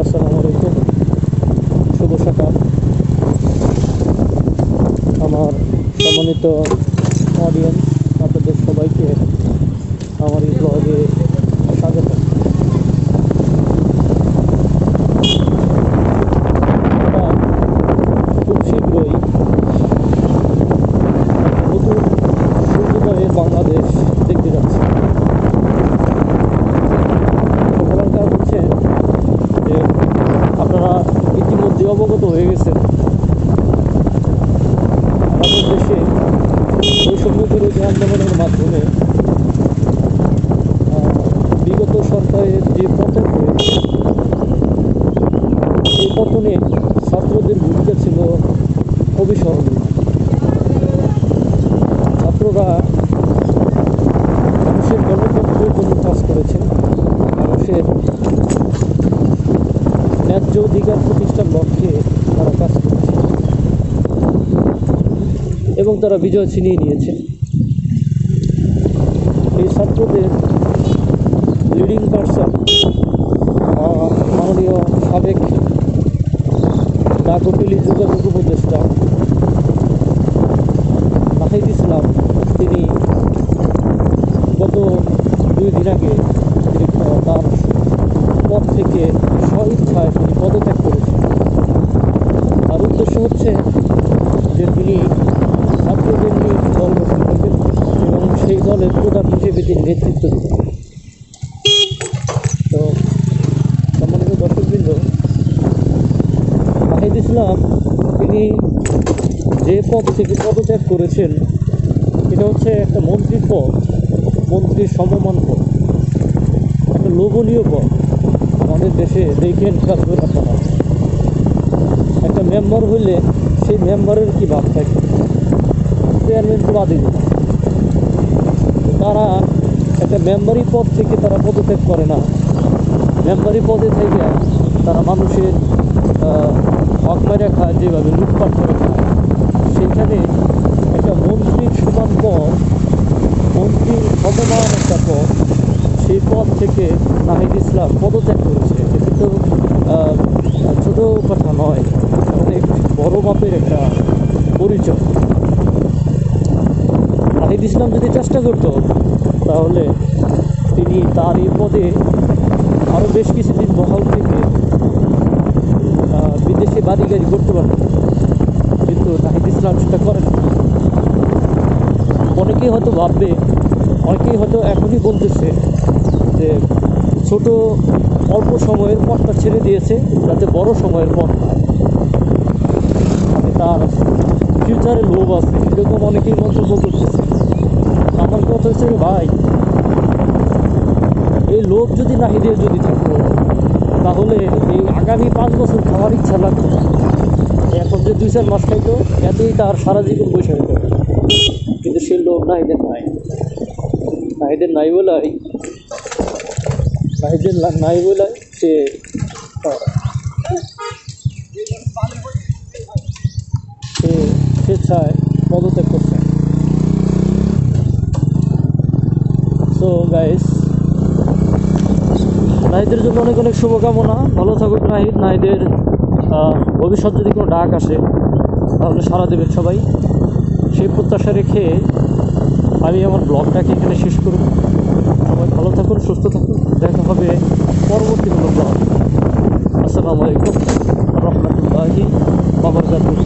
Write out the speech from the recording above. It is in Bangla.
আসসালামু আলাইকুম। শুভ সকাল। আমার সম্মানিত অডিয়েন্স আপনাদের সবাইকে আমার এই ব্লগে অবগত হয়ে গেছেন। আমাদের দেশে বৈষম্য বিরোধী আন্দোলনের মাধ্যমে বিগত সরকারের যে পতন হয়েছে এই পতনে ছাত্রদের ভূমিকা ছিল অবিস্মরণীয়। ছাত্ররা মানুষের গণতন্ত্রের জন্য কাজ করেছেন মানুষের ন্যায্য অধিকার প্রতিষ্ঠার লক্ষ্যে তারা কাজ করেছে এবং তারা বিজয় ছিনিয়ে নিয়েছে। এই ছাত্রদের লিডিং পার্সন মাননীয় সাবেক ডাকপিলি যোগাযোগ উপদেষ্টা নাহিদ ইসলাম, তিনি গত দুই দিন আগে তিনি আহ, তার পদ থেকে স্বইচ্ছায় তিনি পদত্যাগ করেছেন তার উদ্দেশ্য হচ্ছে যে তিনি ছাত্রদের নিয়ে একটি দল গঠন করবেন এবং দলের প্রধান নেতৃত্ব দেবেন তো সম্মানিত দর্শকবৃন্দ নাহিদ ইসলাম, তিনি যে পদ থেকে পদত্যাগ করেছেন, এটা হচ্ছে একটা মন্ত্রীর পদ, মন্ত্রীর সমমান পদ। একটা লোভনীয় পদ। আমাদের দেশে দেখেন খেয়াল করে আপনারা একটা মেম্বার হইলে সেই মেম্বারের কি ভাব থাকে? চেয়ারম্যান তো বাদই তারা একটা মেম্বারি পদ থেকে তারা পদত্যাগ করে না। মেম্বারি পদে থেকে তারা মানুষের হক মেরে খায়, যেভাবে লুটপাট করে খায়। সেখানে একটা মন্ত্রীর সমান পদ, মন্ত্রীর সমমান একটা পদ, সেই পদ থেকে নাহিদ ইসলাম পদত্যাগ করেছে। এটা তো ছোটো কথা নয়। অনেক বড় মাপের একটা পরিচয়। নাহিদ ইসলাম যদি চেষ্টা করত, তাহলে তিনি তার এই পদে আরও বেশ কিছুদিন বহাল থেকে বিদেশে বাড়ি গাড়ি করতে পারতেন কিন্তু নাহিদ ইসলাম সেটা করেন অনেকেই হয়তো ভাববে, অনেকেই হয়তো এখনই বলতেছে যে ছোট অল্প সময়ের পথটা ছেড়ে দিয়েছে, যাতে বড় সময়ের পথ মানে তার ফিউচারে লোভ আছে, এরকম অনেকেই মন্তব্য করতেছে। আমার কথা হচ্ছে ভাই? এই লোক যদি না নাহিদের যদি থাকতো, তাহলে এই আগামী পাঁচ বছর খাওয়ার ইচ্ছা লাগতো এখন যে দুই চার মাস খাইতো, এতেই তার সারা জীবন বসে হতো কিন্তু সে লোভ নাহিদের নাই। নাহিদের নাই বলাই নাহিদের নাই বলাই সে সে স্বেচ্ছায় পদত্যাগ করছে সো গাইস নাহিদের জন্য অনেক অনেক শুভকামনা। ভালো থাকুক নাহিদ নাহিদের ভবিষ্যৎ যদি কোনো ডাক আসে, তাহলে সারা দেবেন সবাই। সেই প্রত্যাশা রেখে আমি আমার ব্লগটাকে এখানে শেষ করব। সবাই ভালো থাকুন, সুস্থ থাকুন। দেখা হবে পরবর্তী কোনো ব্লগ। আসসালামু আলাইকুম। রহমতুল্লাহি বাবরকাতুহ